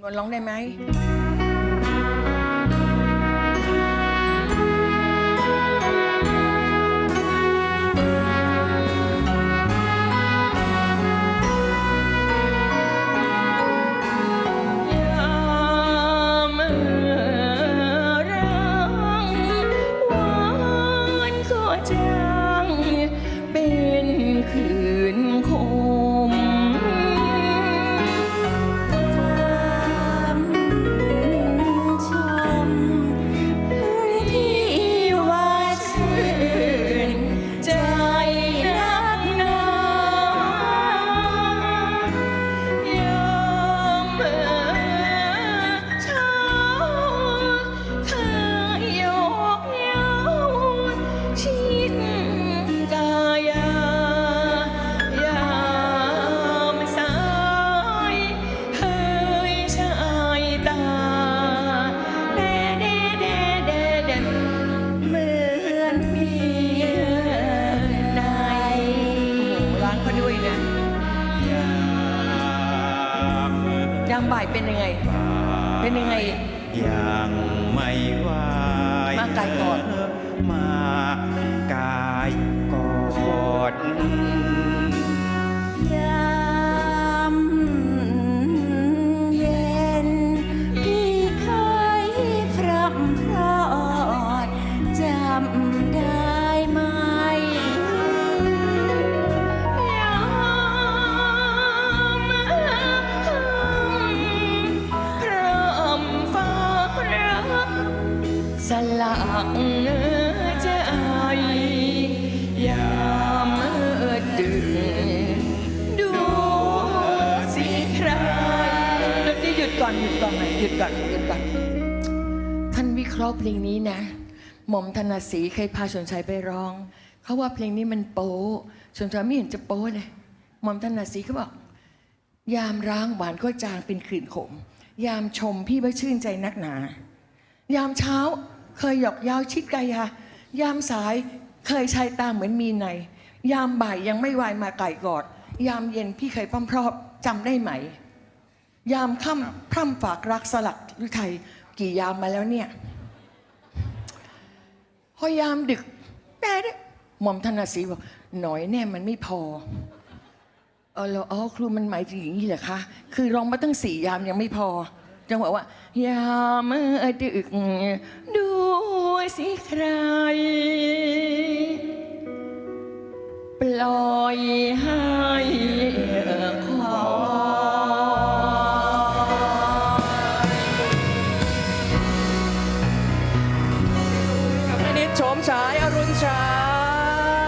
นวลร้องได้ไหมามบ่ายเป็นยังไง เป็นยังไง ยังไม่ไหวมากายกอดมากายกอด สลักใจยามเอ็ดึกดูสิใครเดี๋ยวนี้หยุดก่อนหยุดก่อนหน่อยหยุดก่อนหยุดก่อนท่านวิเคราะห์เพลงนี้นะ หม่อมธนศรีเคยพาชนชัยไปร้อง เขาว่าเพลงนี้มันโป๊ชนชัยไม่เห็นจะโป๊เลย หม่อมธนศรีเขาบอก ยามร้างหวานก็จางเป็นขื่นขม ยามชมพี่ว่าชื่นใจนักหนา ยามเช้า เคยหยอกเย้าชิดกายายามสายเคยชายตาเหมือนมีใน ยามบ่ายยังไม่วายมาไก่กอด ยามเย็นพี่เคยพร่ำพรอบจำได้ไหม ยามค่ำพร่ำฝากรักสลักหรือไทยกี่ยามมาแล้วเนี่ยพอยามดึกแต่เด้หม่อมธนศรีบอกหน่อยแน่มันไม่พอเออแล้วอ๋อครูมันหมายถึงอย่างนี้เหรอคะคือร้องมาตั้งสี่ยามยังไม่พอจังหวะว่า ยามเอดึกดู ล่อยให้คอยแม่นิดโฉมฉายอรุณฉา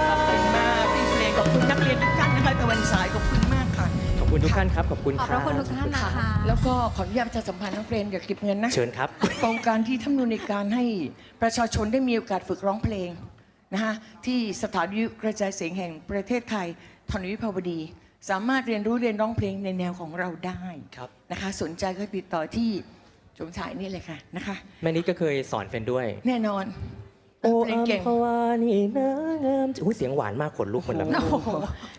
ขอบคุณมากพี่เพลงขอบคุณนักเรียนทุกท่านนะคะตะวันสายขอบคุณมากค่ะ ขอบคุณทุกท่านครับ ขอบคุณขอบคพรัระบคุณทุกท่านนะคะ แล้วก็ขออนุญาตประชาสัมพันธ์นักเรียนอย่าเก็บเงินนะเชิญครับ โครงการที่ทำนูญในการให้ประชาชนได้มีโอกาสฝึกร้องเพลง นะฮะที่สถานวิทยุกระจายเสียงแห่งประเทศไทยธนวิภาวดี สามารถเรียนรู้เรียนร้องเพลงในแนวของเราได้ครับนะคะ สนใจก็ติดต่อที่ชมฉายนี่เลยค่ะนะคะ แม่นิดก็เคยสอนเฟนด้วย แน่นอน โอ้เพลงอัมเก่งพวานี่นะงามอุ้ยเสียงหวานมากขนลุกหมดแล้วโอ้โห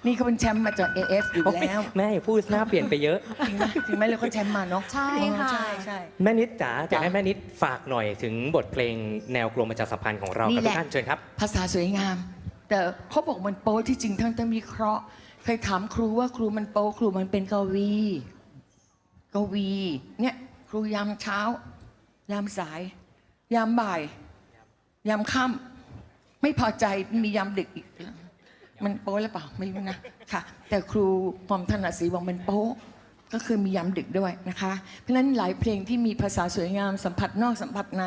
นี่เขาเป็นแชมป์มาจาก AF อยู่แล้ว แม่อย่าพูดหน้าเปลี่ยนไปเยอะ จริงไหมจริงไหมเราก็แชมป์มาเนาะใช่ค่ะ ใช่ใช่ แม่นิดจ๋าจะจ๋าให้แม่นิดฝากหน่อยถึงบทเพลงแนวกลมประชาสัมพันธ์ของเรานี่ครับแหทุละกท่านเชิญครับ ภาษาสวยงาม แต่เขาบอกมันโป๊ที่จริงทั้งต้องวิเคราะห์เคยถามครูว่าครูมันโป๊ครูมันเป็นกวี กวี เนี่ย ครูยามเช้า ยามสาย ยามบ่าย ยามค่ำไม่พอใจมียามดึกอีก มันโป๊หรือเปล่าไม่รู้นะค่ะ แต่ครูปอมธนศรีบอกมันโป๊ก็คือมียามดึกด้วยนะคะ เพราะฉะนั้นหลายเพลงที่มีภาษาสวยงามสัมผัสนอกสัมผัสใน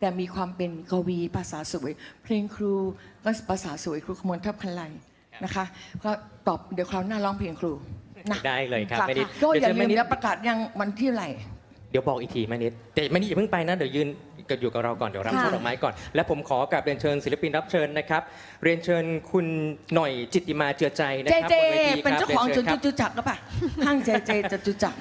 แต่มีความเป็นกวีภาษาสวย เพลงครูก็ภาษาสวยครูขมวลทัพพันไลนะคะก็ตอบเดี๋ยวคราวหน้าร้องเพลงครูนะได้เลยครับะแม่นิดก็อย่าเดี๋ยวเชิญลืแม่มนิดแล้วประกาศยังวันที่ไหร่เดี๋ยวบอกอีกทีแม่นิดแต่แม่นิดอย่าเพิ่งไปนะ เดี๋ยวยืนกับอยู่กับเราก่อน เดี๋ยวรับค่ะช่อดอกไม้ก่อน และผมขอกราบเรียนเชิญศิลปินรับเชิญนะครับ เรียนเชิญคุณหน่อยจิตติมาเจือใจนะเจครับเจบนวทีเป็นครับเจ้าของรียจุนดเชิญครับ จุจักรก็ปล่ะห้างเจเจจตุจักร